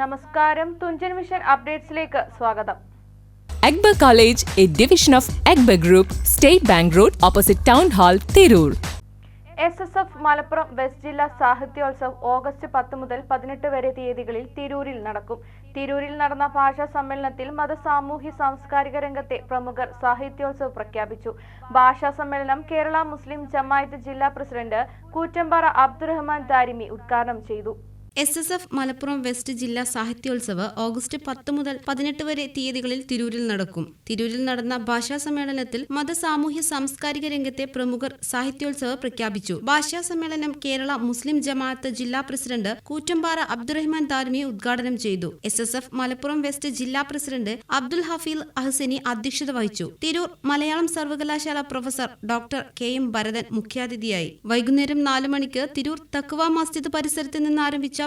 നമസ്കാരം. തുഞ്ചൻ മിഷൻ അപ്ഡേറ്റ്സിലേക്ക് സ്വാഗതം. എഗ്ബ college A division of എഗ്ബ group state bank road opposite town hall Tirur. S S F Malappuram west ജില്ലാ Sahityotsav August പത്ത് മുതൽ പതിനെട്ട് വരെ തീയതികളിൽ തിരൂരിൽ നടക്കും. തിരൂരിൽ നടന്ന ഭാഷാ സമ്മേളനത്തിൽ മത സാമൂഹ്യ സാംസ്കാരിക രംഗത്തെ പ്രമുഖർ സാഹിത്യോത്സവ് പ്രഖ്യാപിച്ചു. ഭാഷാ സമ്മേളനം കേരള മുസ്ലിം ജമായത്ത് ജില്ലാ പ്രസിഡന്റ് കൂറ്റമ്പാറ അബ്ദുറഹ്മാൻ ദാരിമി ഉദ്ഘാടനം ചെയ്തു. S S F Malappuram west ജില്ലാ സാഹിത്യോത്സവ് ഓഗസ്റ്റ് പത്ത് മുതൽ പതിനെട്ട് വരെ തീയതികളിൽ തിരൂരിൽ നടക്കും. തിരൂരിൽ നടന്ന ഭാഷാ സമ്മേളനത്തിൽ മത സാമൂഹ്യ സാംസ്കാരിക രംഗത്തെ പ്രമുഖർ സാഹിത്യോത്സവ് പ്രഖ്യാപിച്ചു. ഭാഷാ സമ്മേളനം കേരള മുസ്ലിം ജമാഅത്ത് ജില്ലാ പ്രസിഡന്റ് കൂറ്റമ്പാറ അബ്ദുറഹ്മാൻ ദാർമി ഉദ്ഘാടനം ചെയ്തു. S S F Malappuram west ജില്ലാ പ്രസിഡന്റ് അബ്ദുൽ ഹഫീൽ അഹ്സനി അധ്യക്ഷത വഹിച്ചു. തിരൂർ മലയാളം സർവകലാശാല professor doctor K M Bharathan മുഖ്യാതിഥിയായി. വൈകുന്നേരം നാലു മണിക്ക് തിരൂർ തക്വ മസ്ജിദ് പരിസരത്ത് നിന്ന് ആരംഭിച്ച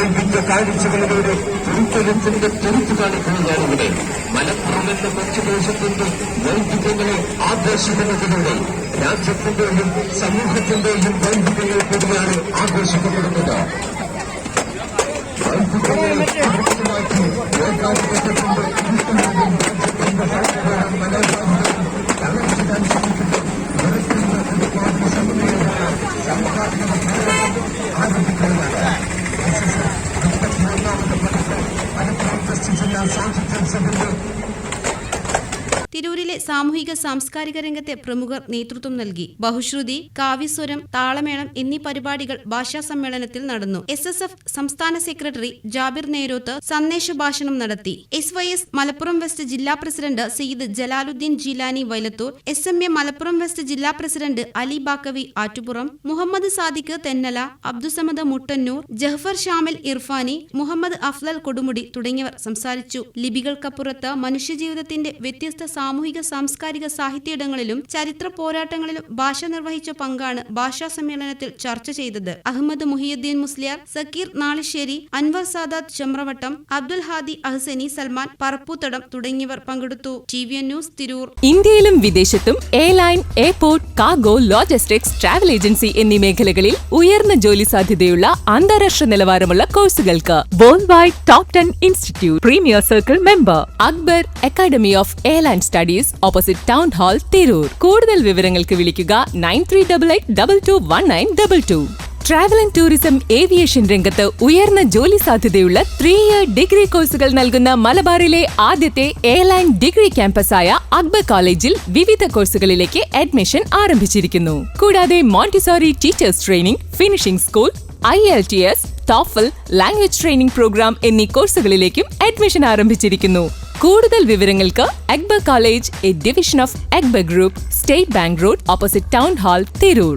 വൈവിധ്യ കാഴ്ചകളിലൂടെ ഉൾക്കൊലത്തിന്റെ തുരുത്തു കാണിക്കുന്നതാണ് ഇവിടെ മലപ്പുറം എന്ന കൊച്ചുദേശത്തിന്റെ ആകർഷിക്കുന്നതിലൂടെ രാജ്യത്തിന്റെയും സമൂഹത്തിന്റെയും വൈദ്യുതങ്ങൾ കൂടിയാണ് ആഘോഷിക്കപ്പെടുന്നത്. വൈവിധ്യങ്ങളെ i have to put this to you. തിരൂരിലെ സാമൂഹിക സാംസ്കാരിക രംഗത്തെ പ്രമുഖർ നേതൃത്വം നൽകി. ബഹുശ്രുതി കാവ്യസ്വരം താളമേളം എന്നീ പരിപാടികൾ ഭാഷാ സമ്മേളനത്തിൽ നടന്നു. എസ് എസ് എഫ് സംസ്ഥാന സെക്രട്ടറി ജാബിർ നേരോത്ത് സന്ദേശ ഭാഷണം നടത്തി. S Y S Malappuram west ജില്ലാ president Sayyid Jalaluddin Jilani Vailathur S M A Malappuram west ജില്ലാ പ്രസിഡന്റ് അലി ബാക്കവി ആറ്റുപുറം മുഹമ്മദ് സാദിഖ് തെന്നല അബ്ദുസമദ് മുട്ടന്നൂർ ജഹ്ഫർ ഷാമിൽ ഇർഫാനി മുഹമ്മദ് അഫ്ലൽ കൊടുമുടി തുടങ്ങിയവർ സംസാരിച്ചു. ലിപികൾക്കപ്പുറത്ത് മനുഷ്യജീവിതത്തിന്റെ വ്യത്യസ്ത സാമൂഹിക സാംസ്കാരിക സാഹിത്യയിടങ്ങളിലും ചരിത്ര പോരാട്ടങ്ങളിലും ഭാഷ നിർവഹിച്ച പങ്കാണ് ഭാഷാ സമ്മേളനത്തിൽ ചർച്ച ചെയ്തത്. അഹമ്മദ് മുഹിയുദ്ദീൻ മുസ്ലിയാർ സക്കീർ നാളിശ്ശേരി അൻവർ സാദാത്ത് ചെമ്രവട്ടം അബ്ദുൽ ഹാദി അഹ്സനി സൽമാൻ പറപ്പൂത്തടം തുടങ്ങിയവർ പങ്കെടുത്തു. T V news Tirur. ഇന്ത്യയിലും വിദേശത്തും airline airport cargo logistics travel agency എന്നീ മേഖലകളിൽ ഉയർന്ന ജോലി സാധ്യതയുള്ള അന്താരാഷ്ട്ര നിലവാരമുള്ള കോഴ്സുകൾക്ക് world wide top ten institute premier circle member Akbar academy of airline studies opposite town hall Tirur കൂടുതൽ വിവരങ്ങൾക്ക് വിളിക്കുക nine three double eight double two one nine double two travel and tourism aviation രംഗത്ത് ഉയർന്ന ജോലി സാധ്യതയുള്ള three year degree കോഴ്സുകൾ നൽകുന്ന മലബാറിലെ ആദ്യത്തെ എയർലൈൻ ഡിഗ്രി ക്യാമ്പസായ അക്ബർ കോളേജിൽ വിവിധ കോഴ്സുകളിലേക്ക് അഡ്മിഷൻ ആരംഭിച്ചിരിക്കുന്നു കൂടാതെ Montessori teachers training finishing school I L T S TOEFL language training program എന്നീ കോഴ്സുകളിലേക്കും അഡ്മിഷൻ ആരംഭിച്ചിരിക്കുന്നു കൂടുതൽ വിവരങ്ങൾക്ക് Akbar college A division of Akbar group state bank road opposite town hall Tirur.